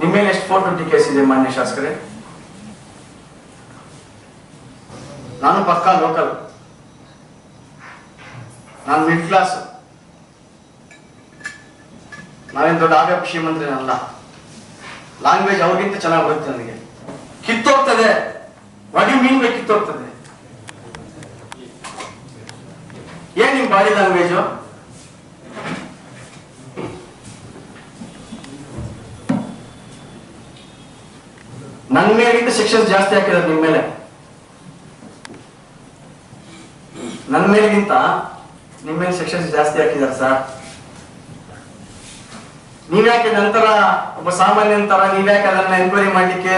ನಿಮ್ಮ ಮೇಲೆ ಎಷ್ಟು ಫೋರ್ ಟ್ವೆಂಟಿ ಕೇಸ್ ಇದೆ ಮಾನ್ಯ ಶಾಸಕರೇ ನಾನು ಪಕ್ಕಾ ಲೋಕಲ್ ನಾನು ಮಿಡ್ ಕ್ಲಾಸ್ ನಾವೇನು ದೊಡ್ಡ ಆಗ ಮುಖ್ಯಮಂತ್ರಿ ಅಲ್ಲ ಲ್ಯಾಂಗ್ವೇಜ್ ಅವ್ರಿಗಿಂತ ಚೆನ್ನಾಗಿ ಬರುತ್ತೆ ನನಗೆ ಕಿತ್ತೋಗ್ತದೆ ವಡಿ ಮೀನ್ ಕಿತ್ತೋಗ್ತದೆ ಏನ್ ನಿಮ್ ಬಾಡಿ ಲ್ಯಾಂಗ್ವೇಜು ನನ್ನ ಮೇಲಿಂದ ಸೆಕ್ಷನ್ ಜಾಸ್ತಿ ಹಾಕಿದ್ದಾರೆ ನಿಮ್ಮ ಮೇಲೆ. ನನ್ನ ಮೇಲಿಗಿಂತ ನಿಮ್ಮ ಮೇಲೆ ಸೆಕ್ಷನ್ಸ್ ಜಾಸ್ತಿ ಹಾಕಿದ್ದಾರೆ ಸರ್. ನೀವ್ಯಾಕೆ ನಂತರ ಒಬ್ಬ ಸಾಮಾನ್ಯ ನಂತರ ನೀವ್ಯಾಕೆ ಅದನ್ನ ಎನ್ಕ್ವೈರಿ ಮಾಡ್ಲಿಕ್ಕೆ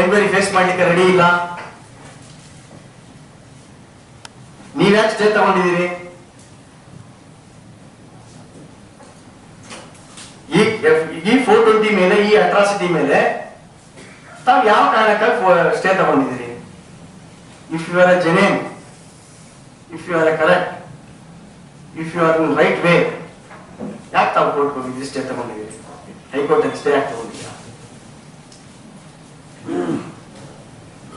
ಎನ್ಕ್ವೈರಿ ಫೇಸ್ ಮಾಡ್ಲಿಕ್ಕೆ ರೆಡಿ ಇಲ್ಲ? ನೀವ್ಯಾಕೆ ಸ್ಟೇ ತಗೊಂಡಿದ್ದೀರಿ? ಈ ಫೋರ್ ಟ್ವೆಂಟಿ ಮೇಲೆ, ಈ ಅಟ್ರಾಸಿಟಿ ಮೇಲೆ ತಾವು ಯಾವ ಕಾರಣಕ್ಕಾಗಿ stay ತಗೊಂಡಿದ್ದೀರಿ if you are a genuine if you are a correct if you are in right way ಯಾಕೆ ತಾವು ಕೋರ್ಟ್ ಹೋಗಿದ್ದೀರಿ ಸ್ಟೇ ತಗೊಂಡಿದ್ದೀರಿ ಹೈಕೋರ್ಟ್ ಸ್ಟೇ ಯಾಕೆ ತಗೊಂಡಿದ್ದೀರಾ?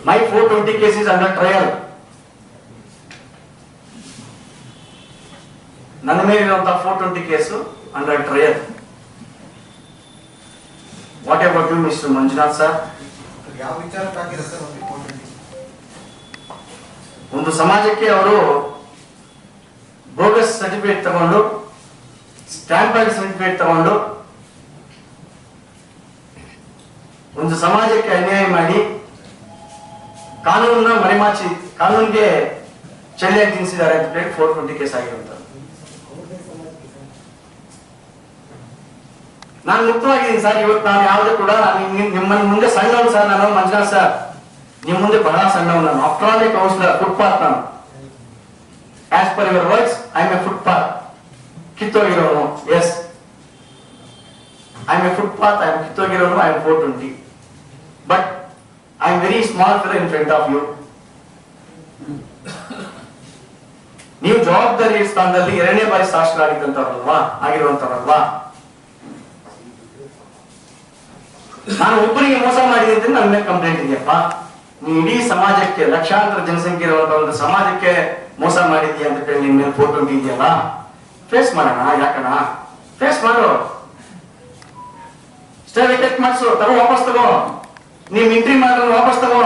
My four twenty cases under trial ನನ್ನ ಮೇಲಿರುವಂತಹ four twenty case under trial what about you mister Manjunath sir ಯಾವ ವಿಚಾರಕ್ಕಾಗಿದೆ sir ಒಂದು ಸಮಾಜಕ್ಕೆ ಅವರು ಬೋಗಸ್ ಸರ್ಟಿಫಿಕೇಟ್ ತಗೊಂಡು ಸ್ಟ್ಯಾಂಪರ್ಡ್ ಸರ್ಟಿಫಿಕೇಟ್ ತಗೊಂಡು ಒಂದು ಸಮಾಜಕ್ಕೆ ಅನ್ಯಾಯ ಮಾಡಿ ಕಾನೂನನ್ನ ಮರೆಮಾಚಿ, ಕಾನೂನಿಗೆ ಚಳಿಯಾಗಿ ತಿನ್ನಿಸಿದ್ದಾರೆ ಅಂತ ಹೇಳಿ ಫೋರ್ ಟ್ವೆಂಟಿ ಕೇಸ್ ಆಗಿರುವಂತ ನಾನು ಮುಕ್ತವಾಗಿದ್ದೀನಿ ಸರ್. ಇವತ್ತು ನಾನು ಯಾವುದೇ ಕೂಡ ನಿಮ್ಮನ್ನ ನಿಮ್ಮ ಮುಂದೆ ಸಣ್ಣವನು ಸರ್ ನಾನು, ಮಂಜುನಾಥ್ ಸರ್. ನಿಮ್ ಮುಂದೆ ಬಹಳ ಸಣ್ಣವನು ನಾನು. ಆಫ್ಟರ್ ಆಲ್ ಕೌನ್ಸಿಲರ್ ಫುಟ್ಪಾತ್ ನಾನು. As per your words I a footpath ಕಿತ್ತೋಗಿರೋನು. As I a footpath I ಕಿತ್ತೋಗಿರೋನು I am four twenty but I am very small filler in front of you ನೀವು ಜವಾಬ್ದಾರಿ ಸ್ಥಾನದಲ್ಲಿ ಎರಡನೇ ಬಾರಿ ಶಾಸಕರಾಗಿದ್ದಂತವ್ರಲ್ವಾ ಆಗಿರುವಂತವ್ರಲ್ವಾ? ನಾನು ಒಬ್ಬರಿಗೆ ಮೋಸ ಮಾಡಿದೆ ಅಂತ ನನ್ನ ಮೇಲೆ ಕಂಪ್ಲೇಂಟ್ ಇದೆಯಪ್ಪ. ನೀ ಇಡೀ ಸಮಾಜಕ್ಕೆ, ಲಕ್ಷಾಂತರ ಜನಸಂಖ್ಯೆ ಇರುವಂತಹ ಒಂದು ಸಮಾಜಕ್ಕೆ ಮೋಸ ಮಾಡಿದ್ಯಾ ಅಂತ ಹೇಳಿ ನಿಮ್ಮ ಮೇಲೆ ಫೋಟೋ ಇದೆಯಲ್ಲ ಫೇಸ್ ಮಾಡೋಣ ಯಾಕಣ ಫೇಸ್ ಮಾಡು. ಸ್ಟೇ ಮಾಡಿಸು ತರ ವಾಪಸ್ ತಗೋ. ನೀವ್ ಎಂಟ್ರಿ ಮಾಡಿದ್ರೆ ವಾಪಸ್ ತಗೋ.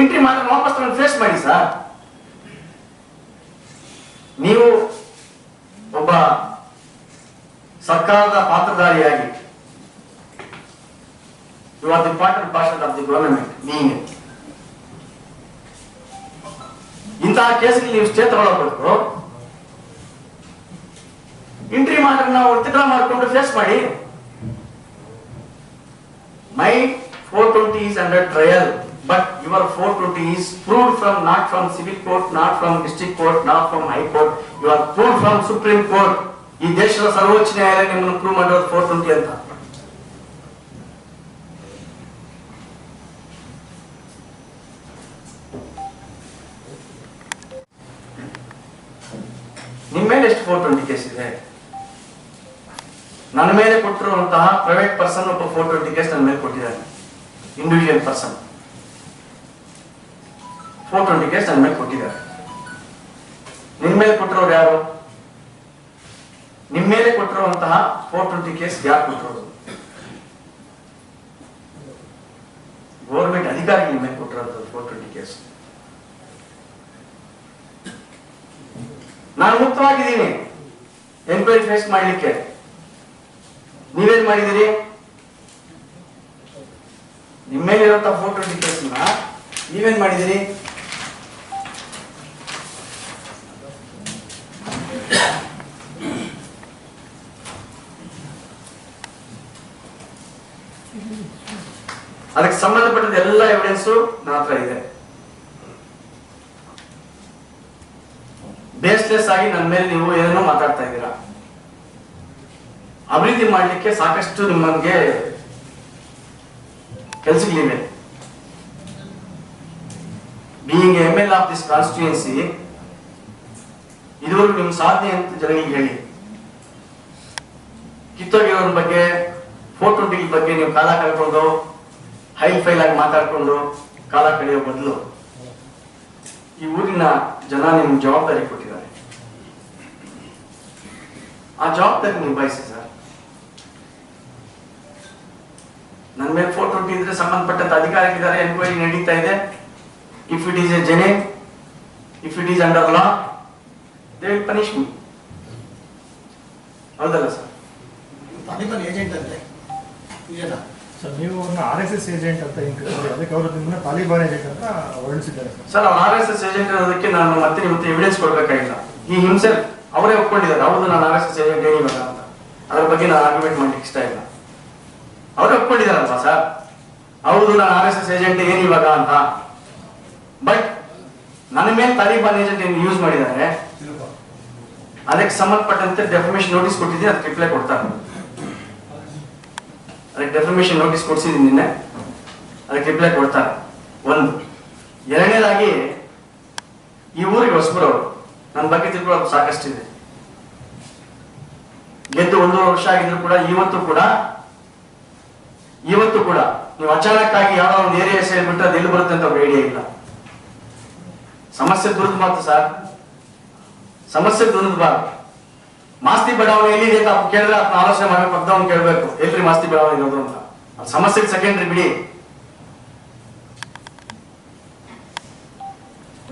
ಎಂಟ್ರಿ ಮಾಡಿದ್ರೆ ವಾಪಸ್ ತಗೊಂಡು ಫೇಸ್ ಮಾಡಿ ಸರ್. ನೀವು ಒಬ್ಬ ಸರ್ಕಾರದ ಪಾತ್ರಧಾರಿಯಾಗಿ you are the important portion of the government ನೀನೆ ಇಂತಹ ಕೇಸ್ಗೆ ನೀವು ಸ್ಟೇ ತಗೊಳ್ಳಬೇಕು ಇಂಟ್ರಿ ಮಾಡಿದ್ರೆ ನಾವು ವಿತ್ಡ್ರಾ ಮಾಡಿಕೊಂಡು ಫೇಸ್ ಮಾಡಿ. My four twenty is under trial. But your 420 is proved from not from civil court, not from district court, not from high court, you are proved from supreme court. ಈ ದೇಶದ ಸರ್ವೋಚ್ಚ ನ್ಯಾಯಾಲಯ ನಿಮ್ಮನ್ನು prove ಮಾಡೋದು four twenty ಅಂತ. ನಿಮ್ಮ ಮೇಲೆ ಎಷ್ಟು ಫೋರ್ ಟ್ವೆಂಟಿ ಕೇಸ್ ಇದೆ? ನನ್ನ ಮೇಲೆ ಕೊಟ್ಟಿರುವಂತಹ ಪ್ರೈವೇಟ್ ಪರ್ಸನ್ ಒಬ್ಬ ಫೋರ್ ಟ್ವೆಂಟಿ ಕೇಸ್ ನನ್ನ ಮೇಲೆ ಕೊಟ್ಟಿದ್ದಾರೆ. Individual person four twenty case ನನ್ನ ಮೇಲೆ ಕೊಟ್ಟಿದ್ದಾರೆ. ನಿನ್ ಮೇಲೆ ಕೊಟ್ಟಿರೋರು ಯಾರು? ನಿಮ್ಮ ಮೇಲೆ ಕೊಟ್ಟಿರುವಂತಹ ಫೋರ್ ಟ್ವೆಂಟಿ ಕೇಸ್ ಯಾರು ಕೊಟ್ಟಿರೋದು? ಗೌರ್ಮೆಂಟ್ ಅಧಿಕಾರಿ ನಿಮ್ಮ ಮೇಲೆ ಕೊಟ್ಟಿರೋದು ಫೋರ್ ಟ್ವೆಂಟಿ ಕೇಸ್ ನಾನು ಮುಕ್ತವಾಗಿದ್ದೀನಿ. ಎನ್ಕ್ವೈರಿ ಫೇಸ್ ಮಾಡಲಿಕ್ಕೆ. ನೀವೇನ್ ಮಾಡಿದಿರಿ ನಿಮ್ಮ ಮೇಲೆ ಇರುವಂತ ಫೋಟೋ ಕೇಸ್ ನೀವೇನ್ ಮಾಡಿದಿರಿ ಸಂಬಂಧಪಟ್ಟದ ಎಲ್ಲ ಎವಿಡೆನ್ಸು ನನ್ನ ಇದೆ. ಬೇಸ್ಲೆಸ್ ಆಗಿ ನನ್ನ ಮೇಲೆ ನೀವು ಏನೋ ಮಾತಾಡ್ತಾ ಇದ್ದೀರಾ? ಅಭಿವೃದ್ಧಿ ಮಾಡಲಿಕ್ಕೆ ಸಾಕಷ್ಟು ನಿಮಗೆ ಕೆಲಸಗಳಿವೆ. Being M L of this constituency ಇದುವರೆಗೂ ನಿಮ್ಮ ಸಾಧನೆ ಅಂತ ಜನರಿಗೆ ಹೇಳಿ. ಕಿತ್ತೋಗಿರೋರ ಬಗ್ಗೆ ಫೋಟೋ ಬಗ್ಗೆ ನೀವು ಕಾಲ ಕಳ್ಕೊಂಡು ಹೈ ಫೈಲ್ ಆಗಿ ಮಾತಾಡ್ಕೊಂಡು ಕಾಲ ಕಳೆಯೋ ಬದಲು ಈ ಊರಿನ ಜನ ನಿಮ್ಗೆ ಜವಾಬ್ದಾರಿ ಕೊಟ್ಟಿದ್ದಾರೆ. ಆ ಜವಾಬ್ದಾರಿ ನಿಭಾಯಿಸಿ ಸರ್ ನನ್ನ ಮೇಲೆ ಫೋರ್ ಟ್ವೆಂಟಿ ಇದ್ರೆ ಸಂಬಂಧಪಟ್ಟಂತ ಅಧಿಕಾರಿಗಳಿದ್ದಾರೆ ಎನ್ಕ್ವೈರಿ ನಡೀತಾ ಇದೆ. If it is a genuine if it is under law they will punish me ಹೌದಲ್ಲ ಸರ್ ಏಜೆಂಟ್ ಅಂತೆ. ಸರ್ ನೀವು ಅವ್ರನ್ನ ಆರ್ ಎಸ್ ಎಸ್ ಏಜೆಂಟ್ ಅಂತ ಅದಕ್ಕೆ ಅವರು ನಿಮ್ಮನ್ನ ತಾಲಿಬಾನ್ ಏಜೆಂಟ್ ಅಂತ ವರ್ಣಿಸಿದ್ದಾರೆ. ಸರ್ ಅವ್ರು ಆರ್ ಎಸ್ ಎಸ್ ಏಜೆಂಟ್ ಇರೋದಕ್ಕೆ ನಾನು ಮತ್ತೆ ನಿಮ್ಮ ಎವಿಡೆನ್ಸ್ ಕೊಡಬೇಕಾಗಿಲ್ಲ. ಈ ಹಿಂಸೆ ಅವರೇ ಒಪ್ಕೊಂಡಿದ್ದಾರೆ. ಹೌದು ನಾನು ಆರ್ ಎಸ್ ಎಸ್ ಏಜೆಂಟ್ ಏನಿಲ್ಲ ಅಂತ. ಅದ್ರ ಬಗ್ಗೆ ನಾನು ಆರ್ಗ್ಯುಮೆಂಟ್ ಮಾಡ್ಲಿಕ್ಕೆ ಇಷ್ಟ ಇಲ್ಲ. ಅವರೇ ಒಪ್ಕೊಂಡಿದ್ದಾರಲ್ವಾ ಸರ್? ಹೌದು ನಾನು ಆರ್ ಎಸ್ ಎಸ್ ಏಜೆಂಟ್ ಏನಿವಾಗ ಅಂತ. ಬಟ್ ನನ್ನ ಮೇಲೆ ತಾಲಿಬಾನ್ ಏಜೆಂಟ್ ಏನು ಯೂಸ್ ಮಾಡಿದ್ದಾರೆ? ಅದಕ್ಕೆ ಸಂಬಂಧಪಟ್ಟಂತೆ ಡೆಫರ್ಮೇಶನ್ ನೋಟಿಸ್ ಕೊಟ್ಟಿದ್ದೀನಿ ಅದಕ್ಕೆ ರಿಪ್ಲೈ ಕೊಡ್ತಾರೆ ಅದಕ್ಕೆ ಡೆಫರ್ಮೇಶನ್ ನೋಟಿಸ್ ಕೊಡ್ಸಿದ್ದೀನಿ ನಿನ್ನೆ. ಅದಕ್ಕೆ ರಿಪ್ಲೈ ಕೊಡ್ತಾರೆ. ಒಂದು. ಎರಡನೇದಾಗಿ, ಈ ಊರಿಗೆ ಹೊಸಬರವರು ನನ್ನ ಬಗ್ಗೆ ತಿಳ್ಕೊಳ್ಳೋದು ಸಾಕಷ್ಟಿದೆ. ಗೆದ್ದು ಒಂದೂವರೆ ವರ್ಷ ಆಗಿದ್ರು ಕೂಡ ಇವತ್ತು ಕೂಡ ಇವತ್ತು ಕೂಡ, ನೀವು ಅಚಾನಕ್ಕಾಗಿ ಯಾವ ಒಂದು ಏರಿಯಾ ಹೆಸರು ಬಿಟ್ಟರೆ ಅದು ಎಲ್ಲಿ ಬರುತ್ತೆ ಅಂತ ಐಡಿಯಾ ಇಲ್ಲ. ಸಮಸ್ಯೆ ದುರ್ದು ಮಾತು ಸರ್. ಸಮಸ್ಯೆ ದುರ್ದಬಾರ್ದು ಮಾಸ್ತಿ ಬಡಾವಣೆ ಎಲ್ಲಿದೆ ಅಂತ ಕೇಳಿದ್ರೆ ಅದನ್ನ ಆಲೋಚನೆ ಮಾಡಬೇಕು ಪಕ್ಕದವನು ಕೇಳಬೇಕು. ಎಲ್ರಿ ಮಾಸ್ತಿ ಬಡಾವಣೆ ಇರೋದು ಅಂತ. ಅದು ಸಮಸ್ಯೆಗೆ ಸೆಕೆಂಡ್ರಿ ಬಿಡಿ.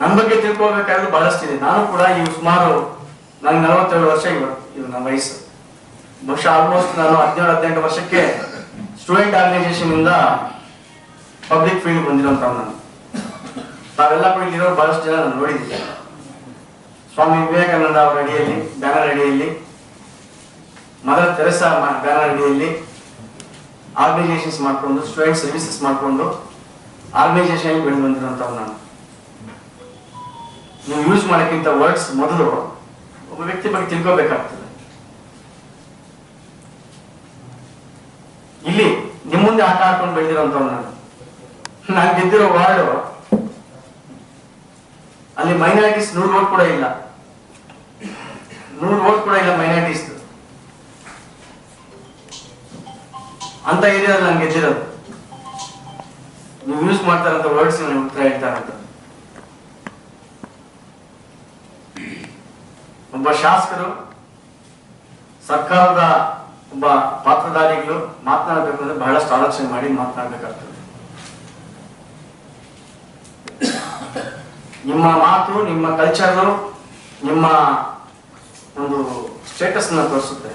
ನನ್ನ ಬಗ್ಗೆ ಬಹಳಷ್ಟು ಬಹಳಷ್ಟಿದೆ. ನಾನು ಕೂಡ ಈ ಸುಮಾರು ನನ್ಗೆ ನಲವತ್ತೇಳು ವರ್ಷ ಇವತ್ತು ನನ್ನ ವಯಸ್ಸು. ಬಹುಶಃ ಆಲ್ಮೋಸ್ಟ್ ನಾನು ಹದಿನೇಳು, ಹದಿನೆಂಟು ವರ್ಷಕ್ಕೆ ಸ್ಟೂಡೆಂಟ್ ಆರ್ಗನೈಸೇಷನ್ ಇಂದ ಪಬ್ಲಿಕ್ ಫೀಲ್ಡ್ ಬಂದಿರೋ ನಾನು. ತಾವೆಲ್ಲ ಕೂಡ ಇಲ್ಲಿರೋ ಬಹಳಷ್ಟು ಜನ ನಾನು ನೋಡಿದ್ದೀನಿ ಸ್ವಾಮಿ ವಿವೇಕಾನಂದ ಅವರ ಅಡಿಯಲ್ಲಿ, ಬ್ಯಾನರ್ ಅಡಿಯಲ್ಲಿ, ಮದರ್ ತೆರೆಸಾ ಬ್ಯಾನರ್ ಅಡಿಯಲ್ಲಿ, ಆರ್ಗನೈಸೇಷನ್ಸ್ ಮಾಡ್ಕೊಂಡು, ಸ್ಟೂಡೆಂಟ್ ಸರ್ವಿಸಸ್ ಮಾಡ್ಕೊಂಡು ಆರ್ಗನೈಸೇಷನ್ ಬೆಳೆದು ಬಂದಿರೋಂಥವ್ರು ನಾನು. ನೀವು ಯೂಸ್ ಮಾಡೋಕ್ಕಿಂತ ವರ್ಡ್ಸ್ ಮೊದಲು ಒಬ್ಬ ವ್ಯಕ್ತಿ ಬಗ್ಗೆ ತಿಳ್ಕೋಬೇಕಾಗ್ತದೆ. ಇಲ್ಲಿ ನಿಮ್ಮ ಮುಂದೆ ಆಟ ಆಡ್ಕೊಂಡು ಬೆಳೆದಿರೋಂಥವ್ರು ನಾನು. ನಾನು ಗೆದ್ದಿರೋ ವಾರ್ಡು ಅಲ್ಲಿ ಮೈನಾರಿಟೀಸ್ ನೂರು ಓಟ್ ಕೂಡ ಇಲ್ಲ. ನೂರು ವೋಟ್ ಕೂಡ ಇಲ್ಲ ಮೈನಾರಿಟೀಸ್ ಅಂತ ಏರಿಯಾ ನಾನು ಗೆದ್ದಿರೋದು. ನೀವು ಯೂಸ್ ಮಾಡ್ತಾರಂತ ವರ್ಡ್ಸ್ ನನಗೆ ಉತ್ತರ ಹೇಳ್ತಾರಂತ ಒಬ್ಬ ಶಾಸಕರು, ಸರ್ಕಾರದ ಒಬ್ಬ ಪಾತ್ರಧಾರಿಗಳು ಮಾತನಾಡಬೇಕು ಅಂದ್ರೆ ಬಹಳಷ್ಟು ಆಲೋಚನೆ ಮಾಡಿ ಮಾತನಾಡಬೇಕಾಗ್ತದೆ. ನಿಮ್ಮ ಮಾತು, ನಿಮ್ಮ ಕಲ್ಚರ್ ನಿಮ್ಮ ಒಂದು ಸ್ಟೇಟಸ್ನ ತೋರಿಸುತ್ತೆ.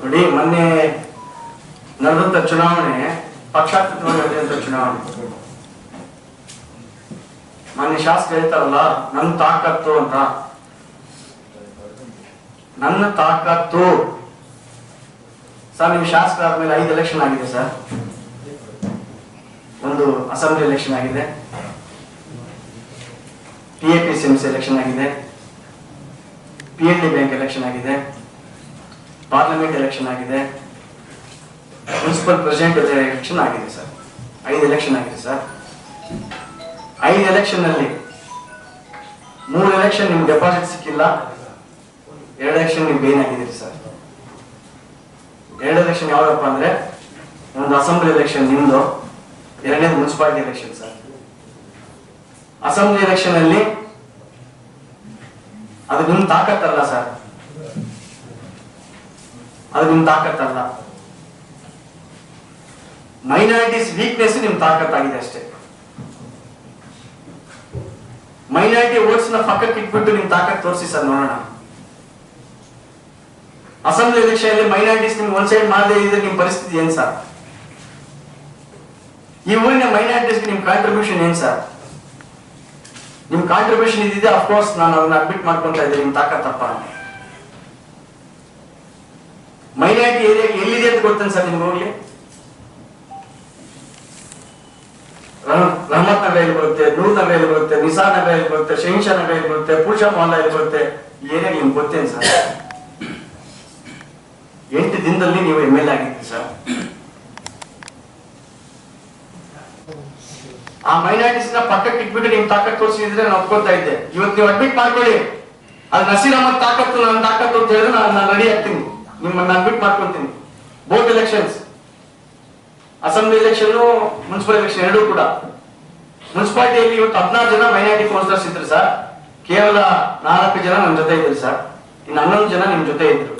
ನೋಡಿ, ಮೊನ್ನೆ ನಡೆದಂತ ಚುನಾವಣೆ, ಪಕ್ಷಾತೀತವಾಗಿ ನಡೆದಂತ ಚುನಾವಣೆ. ಮಾನ್ಯ ಶಾಸಕರು ಹೇಳ್ತಾರಲ್ಲ ನನ್ನ ತಾಕತ್ತು ಅಂತ. ನನ್ನ ತಾಕತ್ತು ಸರ್, ನೀವು ಶಾಸಕರಾದ್ಮೇಲೆ ಐದು ಎಲೆಕ್ಷನ್ ಆಗಿದೆ, ಸರ್. ಒಂದು ಅಸೆಂಬ್ಲಿ ಎಲೆಕ್ಷನ್ ಆಗಿದೆ. P A P C M C election ಆಗಿದೆ. P L D bank election ಆಗಿದೆ. ಪಾರ್ಲಿಮೆಂಟ್ ಎಲೆಕ್ಷನ್ ಆಗಿದೆ. ಮುನ್ಸಿಪಲ್ ಪ್ರೆಸಿಡೆಂಟ್ ಎಲೆಕ್ಷನ್ ಆಗಿದೆ ಸರ್ ಐದು ಎಲೆಕ್ಷನ್ ಆಗಿದೆ ಸರ್ ಐದು ಎಲೆಕ್ಷನ್ನಲ್ಲಿ ಮೂರು ಎಲೆಕ್ಷನ್ ನಿಮ್ಗೆ ಡೆಪಾಸಿಟ್ ಸಿಕ್ಕಿಲ್ಲ. ಎರಡು ಎಲೆಕ್ಷನ್ ನಿಮ್ಗೆ ಬೇನ್ ಆಗಿದ್ದೀರಿ ಸರ್ ಎರಡು ಎಲೆಕ್ಷನ್ ಯಾವ್ದಪ್ಪ ಅಂದ್ರೆ, ಒಂದು ಅಸೆಂಬ್ಲಿ ಎಲೆಕ್ಷನ್ ನಿಮ್ದು, ಎರಡನೇದು municipality election sir assembly election ಅಲ್ಲಿ ಅದು ನಿಮ್ ತಾಕತ್ತಲ್ಲ ಸರ್. ಅದು ನಿಮ್ ತಾಕತ್ತಲ್ಲ ಮೈನಾರಿಟೀಸ್ ವೀಕ್ನೆಸ್ ನಿಮ್ ತಾಕತ್ತಾಗಿದೆ ಅಷ್ಟೇ. ಮೈನಾರಿಟಿ ವೋಟ್ಸ್ನ ಪಕ್ಕಕ್ಕೆ ಇಟ್ಬಿಟ್ಟು ನಿಮ್ ತಾಕತ್ ತೋರಿಸಿ ಸರ್ ನೋಡೋಣ. ಅಸೆಂಬ್ಲಿ ಎಲೆಕ್ಷನ್ ಅಲ್ಲಿ ಮೈನಾರಿಟೀಸ್ ನಿಮ್ಗೆ ಒಂದ್ ಸೈಡ್ ಮಾಡದೇ ಇದ್ರೆ ನಿಮ್ ಪರಿಸ್ಥಿತಿ ಏನ್ ಸರ್? ಈ ಊರಿನ ಮೈನಾರಿಟೀಸ್ ನಿಮ್ ಕಾಂಟ್ರಿಬ್ಯೂಷನ್ ಏನ್ ಸರ್? ನಿಮ್ ಕಾಂಟ್ರಿಬ್ಯೂಷನ್ ಇದಿದೆ ಅಫ್ಕೋರ್ಸ್ ನಾನು ಅದನ್ನ ಅಡ್ಮಿಟ್ ಮಾಡ್ಕೊಂತ ಇದ್ದೀನಿ ನಿಮ್ ತಾಕತ್ತಪ್ಪ ಮೈನಾರಿಟಿ ಏರಿಯಾ ಎಲ್ಲಿದೆ ಅಂತ ಗೊತ್ತೇನೆ ಸರ್ ನಿಮ್ಗೆ ಹೋಗ್ಲಿ? ರಹ- ರಹಮತ್ ನಗರ ಎಲ್ಲಿ ಬರುತ್ತೆ, ನೂರ್ ನಗರ ಎಲ್ಲಿ ಬರುತ್ತೆ ನಿಸಾ ನಗರ ಎಲ್ಲಿ ಬರುತ್ತೆ ಶಹಿನ್ಶಾ ನಗರ ಎಲ್ಲಿ ಬರುತ್ತೆ, ಪೂಜಾ ಮಹಲ್ ಎಲ್ಲಿ ಬರುತ್ತೆ ಏರಿಯಾ ನಿಮ್ಗೆ ಗೊತ್ತೇನು ಸರ್? ಎಂಟು ದಿನದಲ್ಲಿ ನೀವು ಎಂ ಎಲ್ ಆಗಿದ್ದೀರಿ ಸರ್. ಆ ಮೈನಾರಿಟೀಸ್ನ ಪಕ್ಕಕ್ಕೆ ಇಟ್ಬಿಟ್ಟು ನಿಮ್ ತಾಕತ್ ತೋರಿಸಿದ್ರೆ ನಾನು ಒಪ್ಕೊತಾ ಇದ್ದೆ. ಇವತ್ತು ನೀವು ಅಡ್ಮಿಟ್ ಮಾಡ್ಕೊಳ್ಳಿ. ಅದು ನಸೀರ್ ಅಹಮದ್ ತಾಕತ್ತು, ನನ್ನ ತಾಕತ್ತು ಅಂತ ಹೇಳಿದ್ರೆ ನಾನು ನಾನು ರೆಡಿ ಆಗ್ತೀನಿ. ನಿಮ್ಮನ್ನ admit ಮಾಡ್ಕೊಂತೀನಿ both elections assembly election municipal election ಎರಡೂ ಕೂಡ. ಮುನ್ಸಿಪಾಲಿಟಿಯಲ್ಲಿ ಇವತ್ತು ಹದಿನಾರು ಜನ ಮೈನಾರಿಟಿ ಕೌನ್ಸಿಲರ್ಸ್ ಇದ್ರು ಸರ್. ಕೇವಲ ನಾಲ್ಕು ಜನ ನಮ್ಮ ಜೊತೆ ಇದ್ರು ಸರ್. ಇನ್ನು ಹನ್ನೊಂದು ಜನ ನಿಮ್ ಜೊತೆ ಇದ್ರು.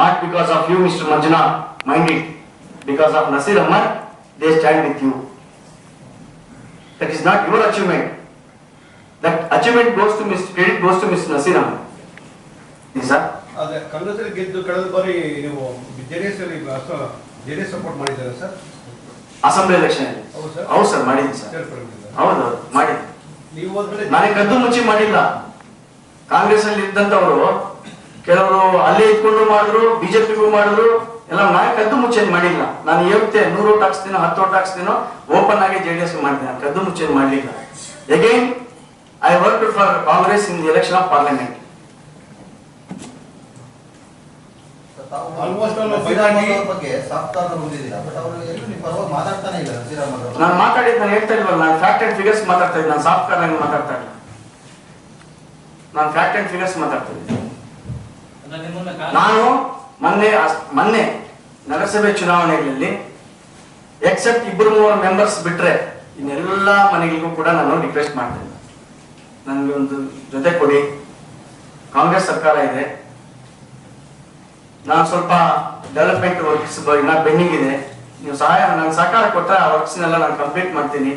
Not because of you mister Manjunath. Mind it because of Nasir Ahmad they stand with you that is not your achievement that achievement goes to miss credit goes to Nasir Ahmad sir ಅದೇ Congress ಗೆದ್ದು ಕಳೆದ ಬಾರಿ ನೀವು JDS ಅಲ್ಲಿ JDS support ಮಾಡಿದ್ದಾರೆ sir assembly election ಹೌದು sir ಹೌದು sir ಮಾಡಿದ್ದೀನಿ ಸರ್. ಹೌದು ಮಾಡಿ ನೀವು ನನಗೆ ಕದ್ದು ಮುಚ್ಚಿ ಮಾಡಿಲ್ಲ. ಕಾಂಗ್ರೆಸ್ ಅಲ್ಲಿ ಇದ್ದಂತವರು ಕೆಲವರು ಅಲ್ಲೇ ಇಟ್ಕೊಂಡು ಮಾಡಿದ್ರು ಬಿಜೆಪಿಗೂ ಮಾಡಿದ್ರು ಎಲ್ಲ ನಾನು ಕದ್ದು ಮುಚ್ಚೇನ್ ಮಾಡಿಲ್ಲ. ನಾನು ಹೇಳ್ತೆ ನೂರು ಓಟ್ ಹಾಕ್ಸ್ತೀನೋ ಹತ್ತು ಓಟ್ ಹಾಕ್ಸ್ತೀನೋ ಓಪನ್ ಆಗಿ ಜೆ ಡಿ ಎಸ್ ಮಾಡಿದೆ ನಾನು ಕದ್ದು ಮುಚ್ಚೇನ್ ಮಾಡಲಿಲ್ಲ. Again I work for Congress in the election of parliament ನಾನು ಮಾತಾಡಿದ್ ನಾನು ಹೇಳ್ತಾ ಇಲ್ವಲ್ಲ ನಾನು ಫ್ಯಾಕ್ಟ್ ಅಂಡ್ ಫಿಗರ್ಸ್ ಮಾತಾಡ್ತಾ ಇದ್ದೀನಿ ನಾನು ಸಾಫ್ಟ್ ಕಾರ್ನಾಗ ಮಾತಾಡ್ತಾ ಇಲ್ಲ ನಾನು ಫ್ಯಾಕ್ಟ್ ಅಂಡ್ ಫಿಗರ್ಸ್ ಮಾತಾಡ್ತಾ ಇದ್ದೀನಿ ನಾನು ಮೊನ್ನೆ ಮೊನ್ನೆ ನಗರಸಭೆ ಚುನಾವಣೆಗಳಲ್ಲಿ ಎಕ್ಸೆಪ್ಟ್ ಇಬ್ಬರು ಮೂವರು ಮೆಂಬರ್ಸ್ ಬಿಟ್ರೆ ಇನ್ನೆಲ್ಲ ಮನೆಗಳಿಗೂ ಕೂಡ ನಾನು ರಿಕ್ವೆಸ್ಟ್ ಮಾಡ್ತೇನೆ. ನನಗೆ ಒಂದು ಜೊತೆ ಕೊಡಿ. ಕಾಂಗ್ರೆಸ್ ಸರ್ಕಾರ ಇದೆ. ನಾನು ಸ್ವಲ್ಪ ಡೆವಲಪ್ಮೆಂಟ್ ವರ್ಕ್ಸ್ ಇನ್ನ ಪೆಂಡಿಂಗ್ ಇದೆ. ನೀವು ಸಹಾಯ ನಾನು ಸಹಕಾರ ಕೊಟ್ಟರೆ ಆ ವರ್ಕ್ಸ್ನೆಲ್ಲ ನಾನು ಕಂಪ್ಲೀಟ್ ಮಾಡ್ತೀನಿ.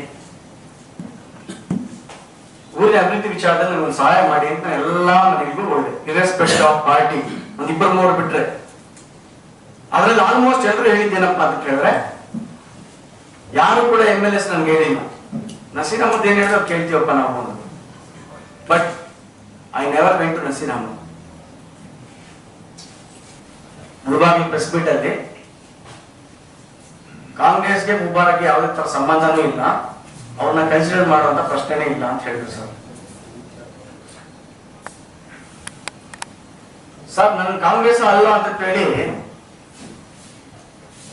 ಊರಿನ ಅಭಿವೃದ್ಧಿ ವಿಚಾರದಲ್ಲಿ ನನಗೆ ಸಹಾಯ ಮಾಡಿ ಅಂತ ಎಲ್ಲ ಮನೆಗಳಿಗೂ ಒಳ್ಳೆ ಇರೆಸ್ಪೆಕ್ಟ್ ಆಫ್ ಪಾರ್ಟಿ ಒಂದು ಇಬ್ಬರು ಮೂರು ಬಿಟ್ರೆ ಅದ್ರಲ್ಲಿ ಆಲ್ಮೋಸ್ಟ್ ಎಲ್ಲರೂ ಹೇಳಿದ್ದೇನಪ್ಪ ಅಂತ ಕೇಳಿದ್ರೆ, ಯಾರು ಕೂಡ ಎಂ ಎಲ್ ಎಸ್ ನನ್ಗೆ ಹೇಳಿಲ್ಲ. ನಸೀರ್ ಅಹಮದ್ ಏನ್ ಹೇಳಿದ್ರು ಕೇಳ್ತೀವಪ್ಪ ನಾವು but I never went to Nasir Ahmad press meet ಅಲ್ಲಿ ಕಾಂಗ್ರೆಸ್ಗೆ ಮುಬಾರಕ್ಗೆ ಯಾವುದೇ ತರ ಸಂಬಂಧನೂ ಇಲ್ಲ. ಅವ್ರನ್ನ ಕನ್ಸಿಡರ್ ಮಾಡುವಂತ ಪ್ರಶ್ನೆನೇ ಇಲ್ಲ ಅಂತ ಹೇಳಿದ್ರು ಸರ್. ಸರ್, ನನ್ ಕಾಂಗ್ರೆಸ್ ಅಲ್ಲ ಅಂತ ಹೇಳಿ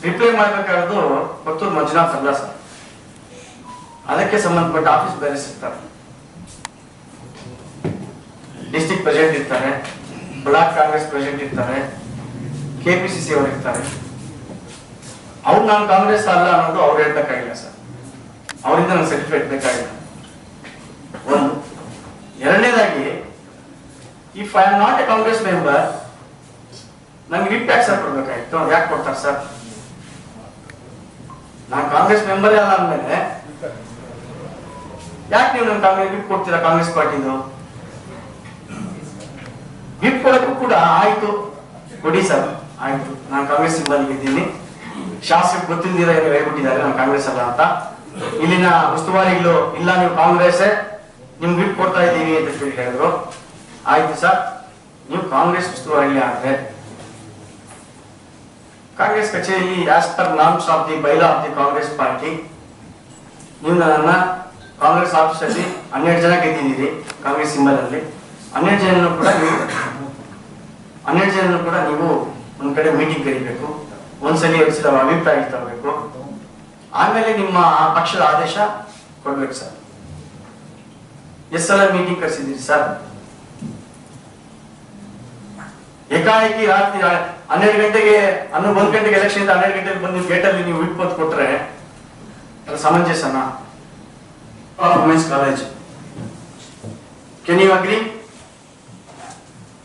ರಿಪ್ಲೈ ಮಾಡ್ಬೇಕಾದ್ದು ಪುತ್ತೂರು ಮಂಜುನಾಥ್ ಅಲ್ಲ ಸರ್. ಅದಕ್ಕೆ ಸಂಬಂಧಪಟ್ಟ ಆಫೀಸ್ ಬೇರೆ ಸಿಗ್ತಾರೆ ಡಿಸ್ಟಿಕ್ ಪ್ರೆಸಿಡೆಂಟ್ ಇರ್ತಾರೆ. ಬ್ಲಾಕ್ ಕಾಂಗ್ರೆಸ್ ಪ್ರೆಸಿಡೆಂಟ್ ಇರ್ತಾರೆ. ಕೆಪಿಸಿಸಿ ಅವರು ಇರ್ತಾರೆ. ಅವ್ರು ನಾನು ಕಾಂಗ್ರೆಸ್ ಅಲ್ಲ ಅನ್ನೋದು ಅವ್ರು ಹೇಳ್ಬೇಕಾಗಿಲ್ಲ ಸರ್. ಅವರಿಂದ ನಾನು ಸರ್ಟಿಫಿಕೇಟ್ ಬೇಕಾಗಿಲ್ಲ. ಒಂದು. ಎರಡನೇದಾಗಿ if I am not a Congress member ನಂಗೆ ರಿಪ್ಯಾಕ್ ಸರ್ ಕೊಡ್ಬೇಕಾಗಿತ್ತು. ಯಾಕೆ ಕೊಡ್ತಾರೆ ಸರ್? ನಾನು ಕಾಂಗ್ರೆಸ್ ಮೆಂಬರೇ ಅಲ್ಲ ಅಂದ್ಮೇಲೆ, ಯಾಕೆ ನೀವು ನನ್ನ ಕಾಂಗ್ರೆಸ್ ವಿಪ್ ಕೊಡ್ತೀರಾ ಕಾಂಗ್ರೆಸ್ ಪಾರ್ಟಿದು? ವಿಪ್ ಕೊಡೋಕ್ಕೂ ಕೂಡ ಆಯ್ತು. ಕೊಡಿ ಸರ್, ಆಯ್ತು. ನಾನು ಕಾಂಗ್ರೆಸ್ ಸಿಂಬಲ್ ಇದ್ದೀನಿ. ಶಾಸಕ ಗೊತ್ತಿಲ್ದಿರ ಏನು ಹೇಳ್ಬಿಟ್ಟಿದ್ದಾರೆ ನಾನು ಕಾಂಗ್ರೆಸ್ ಅಲ್ಲ ಅಂತ. ಇಲ್ಲಿನ ಉಸ್ತುವಾರಿಗಳು, ಇಲ್ಲ ನೀವು ಕಾಂಗ್ರೆಸ್ ನಿಮ್ಗೆ ವಿಪ್ ಕೊಡ್ತಾ ಇದ್ದೀವಿ ಅಂತ ಹೇಳಿ ಹೇಳಿದ್ರು. ಆಯ್ತು ಸರ್, ನೀವು ಕಾಂಗ್ರೆಸ್ ಉಸ್ತುವಾರಿ ಆದ್ರೆ ಕಾಂಗ್ರೆಸ್ ಕಚೇರಿಯಲ್ಲಿ as per norms of the bylaw of the Congress party ನೀವು ನನ್ನ ಕಾಂಗ್ರೆಸ್ ಆಫೀಸಲ್ಲಿ ಹನ್ನೆರಡು ಜನ ಗೆದ್ದಿದ್ದೀರಿ, ಕಾಂಗ್ರೆಸ್ ಸಿಂಬಲ್ ಅಲ್ಲಿ. ಹನ್ನೆರಡು ಜನ ಕೂಡ ನೀವು ಹನ್ನೆರಡು ಜನ ಕೂಡ ನೀವು ಒಂದ್ ಕಡೆ ಮೀಟಿಂಗ್ ಕರಿಬೇಕು, ಒಂದ್ಸಲಿ ಎರಡು ಸಲ ಅಭಿಪ್ರಾಯ ತರಬೇಕು. ಆಮೇಲೆ ನಿಮ್ಮ ಪಕ್ಷದ ಆದೇಶ ಕೊಡ್ಬೇಕು ಸರ್ ಎಷ್ಟು ಸಲ ಮೀಟಿಂಗ್ ಕರೆಸಿದ್ದೀರಿ ಸರ್ ಏಕಾಏಕಿ ರಾತ್ರಿ ಹನ್ನೆರಡು ಗಂಟೆಗೆ, ಹನ್ನೊಂದು ಗಂಟೆಗೆ ಎಲೆಕ್ಷನ್ ಇಂದ ಹನ್ನೆರಡು ಗಂಟೆಗೆ ಬಂದು ಗೇಟ್ ಅಲ್ಲಿ ನೀವು ಇಟ್ಕೊತ್ ಕೊಟ್ರೆ ಸಮಂಜಸನ? Women's college can you agree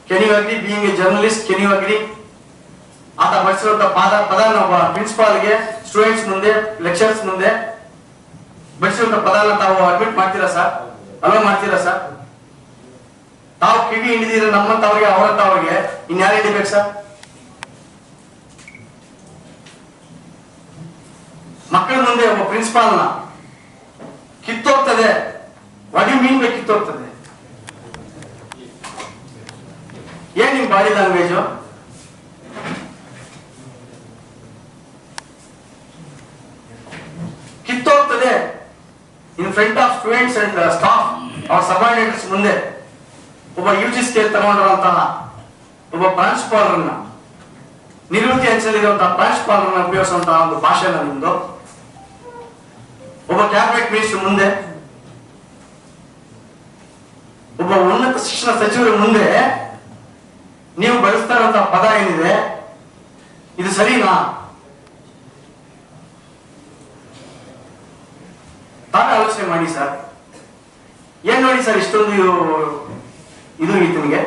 can you agree being a journalist can you agree ಆತ ಬಳಸಿರುವಂತ ಪದ ಪದ ನಾವು ಪ್ರಿನ್ಸಿಪಾಲ್ಗೆ ಸ್ಟೂಡೆಂಟ್ಸ್ ಮುಂದೆ ಲೆಕ್ಚರ್ಸ್ ಮುಂದೆ ಬಳಸಿರುವಂತ ಪದಾನ ತಾವು ಅಡ್ಮಿಟ್ ಮಾಡ್ತೀರಾ ಸರ್ ಅಲೋ ಮಾಡ್ತೀರಾ ಸರ್ ತಾವು ಕಿವಿ ಹಿಡಿದಿರ ನಮ್ಮಂತವ್ರಿಗೆ ಅವರಂತವ್ರಿಗೆ ಇನ್ಯಾರು ಹಿಡಿಬೇಕು ಸರ್? ಮಕ್ಕಳ ಮುಂದೆ ಒಬ್ಬ ಪ್ರಿನ್ಸಿಪಾಲ್ನ ಕಿತ್ತೋಗ್ತದೆ, ಒಡಿ ಮೀನ್ ಕಿತ್ತೋಗ್ತದೆ. ಏನ್ ನಿಮ್ body language ಕಿತ್ತೋಗ್ತದೆ. In front of students and staff ಅವ್ರ ಸಬಾರ್ಡಿನೇಟರ್ಸ್ ಮುಂದೆ. ಒಬ್ಬ ಯು ಜಿ ಸ್ಕೇಲ್ ತಗೊಂಡಿರುವಂತಹ ಒಬ್ಬ ಪ್ರಾಂಶುಪಾಲರನ್ನ ನಿವೃತ್ತಿ ಅಂಚಲಿರುವಂತಹ ಪ್ರಾಂಶುಪಾಲರನ್ನ ಉಪಯೋಗಿಸುವಂತಹ ಒಂದು ಭಾಷೆನ ನಿಮ್ದು. ಒಬ್ಬ ಕ್ಯಾಬಿನೆಟ್ ಮಿನಿಸ್ಟರ್ ಮುಂದೆ, ಒಬ್ಬ ಉನ್ನತ ಶಿಕ್ಷಣ ಸಚಿವರ ಮುಂದೆ ನೀವು ಬಳಸ್ತಾ ಇರುವಂತಹ ಪದ ಏನಿದೆ? ಇದು ಸರಿನಾ? ತಾವೇ ಆಲೋಚನೆ ಮಾಡಿ ಸರ್. ಏನ್ ನೋಡಿ ಸರ್ ಇಷ್ಟೊಂದು ಇದು ಈತನಿಗೆ